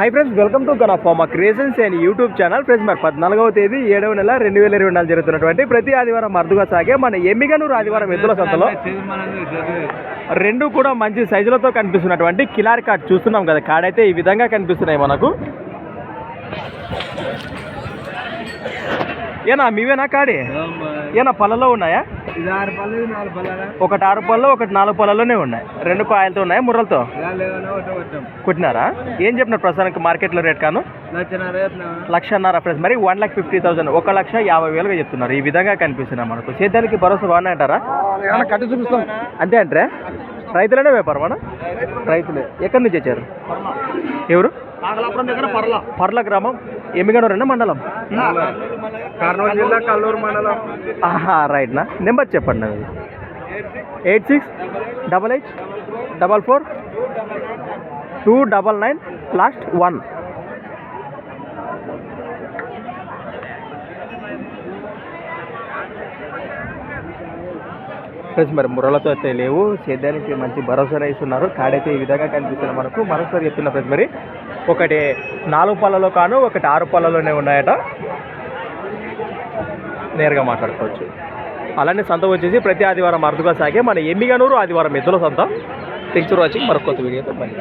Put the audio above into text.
Hi friends welcome to gun of మా creations and YouTube channel friends మరి పద్నాలుగవ తేదీ ఏడవ నెల రెండు వేల ఇరవై నాలుగు జరుగుతున్నటువంటి ప్రతి ఆదివారం మరుదుగా సాగే మన ఎమ్మిగనూరు ఆదివారం ఎద్దుల సంతలో. రెండు కూడా మంచి సైజులతో కనిపిస్తున్నటువంటి కిలారి కార్డ్ చూస్తున్నాం కదా కార్డ్ అయితే ఈ విధంగా కనిపిస్తున్నాయి మనకు. ఏనా మీవేనా కాడి? ఏనా పళ్ళలో ఉన్నాయా? ఒకటి ఆరు పళ్ళు ఒకటి నాలుగు పళ్ళలోనే ఉన్నాయి. రెండు కాయలతో ఉన్నాయి ముర్రలతో? కుట్టినారా? ఏం చెప్పినారు ప్రస్తుతానికి మార్కెట్లో రేట్ కాను? లక్షన్నర ఫ్రెండ్స్ మరి వన్ లాక్ ఫిఫ్టీ థౌసండ్ ఒక లక్ష యాభై వేలుగా చెప్తున్నారు. ఈ విధంగా కనిపిస్తున్నాయి మనకు. సేద్యానికి భరోసా బాగానే అంటారా? కట్టి చూపిస్తాం. అంతే అంటారా? రైతులనే వ్యాపారం అన్న? రైతులే. ఎక్కడి నుంచి వచ్చారు? ఎవరు? నాగలాపురం దగ్గర పర్ల. పర్ల గ్రామం ఎమ్మిగనూరు మండలం? కర్నూలు జిల్లా కల్లూరు మండలం. ఆహా రైట్నా నెంబర్ చెప్పండి నాది. Eight six double eight double four two double nine last one. Friends మరి ముర్రలతో అయితే లేవు. సేద్యానికి మంచి భరోసా ఇస్తున్నారు కాడైతే ఈ విధంగా కనిపిస్తుంది మనకు. మరొకసారి చెప్తున్నా ఫ్రెండ్స్ మరి ఒకటి నాలుగు పళ్ళలో కాను ఒకటి ఆరు పళ్ళలోనే ఉన్నాయట. నేరుగా మాట్లాడుకోవచ్చు. అలానే సంత వచ్చేసి ప్రతి ఆదివారం అరుదుగా సాగే మన ఎమ్మిగనూరు ఆదివారం ఎద్దుల సంత. థింక్స్ ఫర్ వాచింగ్ మరొక కొత్త వీడియోతో మళ్ళీ